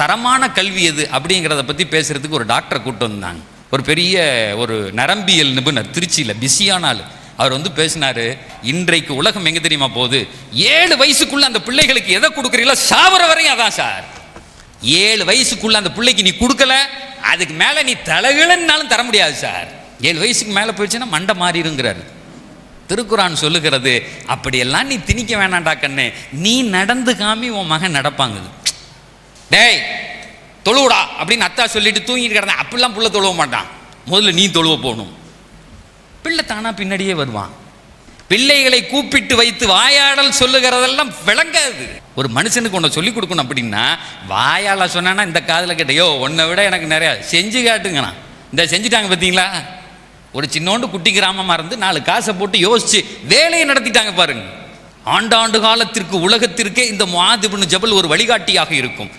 தரமான கல்வி எது அப்படிங்கிறத பற்றி பேசுகிறதுக்கு ஒரு டாக்டரை கூப்பிட்டு வந்தாங்க. ஒரு பெரிய ஒரு நரம்பியல் நிபுணர் திருச்சியில் பிஸியான ஆள். அவர் வந்து பேசினாரு இன்றைக்கு உலகம் எங்கே தெரியுமா போகுது? ஏழு வயசுக்குள்ள அந்த பிள்ளைகளுக்கு எதை கொடுக்குறீங்களோ சாவர வரையும் அதான் சார். ஏழு வயசுக்குள்ள அந்த பிள்ளைக்கு நீ கொடுக்கல அதுக்கு மேலே நீ தலகிழன்னாலும் தர முடியாது சார். ஏழு வயசுக்கு மேலே போயிடுச்சுன்னா மண்டை மாறிடுங்கிறாரு. திருக்குறான் சொல்லுகிறது அப்படியெல்லாம் நீ திணிக்க வேணாண்டா கண்ணு. நீ நடந்து காமி உன் மகன் நடப்பாங்குது. டேய் தொழுவுடா அப்படின்னு அத்தா சொல்லிட்டு தூங்கிட்டு கிடந்தேன் அப்படிலாம் புள்ள தொழுவ மாட்டான். முதல்ல நீ தொழுவ போகணும். பிள்ளை தானா பின்னாடியே வருவான். பிள்ளைகளை கூப்பிட்டு வைத்து வாயாடல் சொல்லுகிறதெல்லாம் விளங்காது. ஒரு மனுஷனுக்கு ஒன்று சொல்லி கொடுக்கணும் அப்படின்னா வாயால சொன்னானா இந்த காதில் கேட்டையோ உன்னை விட எனக்கு நிறையா செஞ்சு காட்டுங்கண்ணா. இந்த செஞ்சுட்டாங்க பார்த்தீங்களா ஒரு சின்னோண்டு குட்டி கிராமமாக இருந்து நாலு காசை போட்டு யோசிச்சு வேலையை நடத்திட்டாங்க பாருங்க. ஆண்டாண்டு காலத்திற்கு உலகத்திற்கே இந்த முஆத் ஜபல் ஒரு வழிகாட்டியாக இருக்கும்.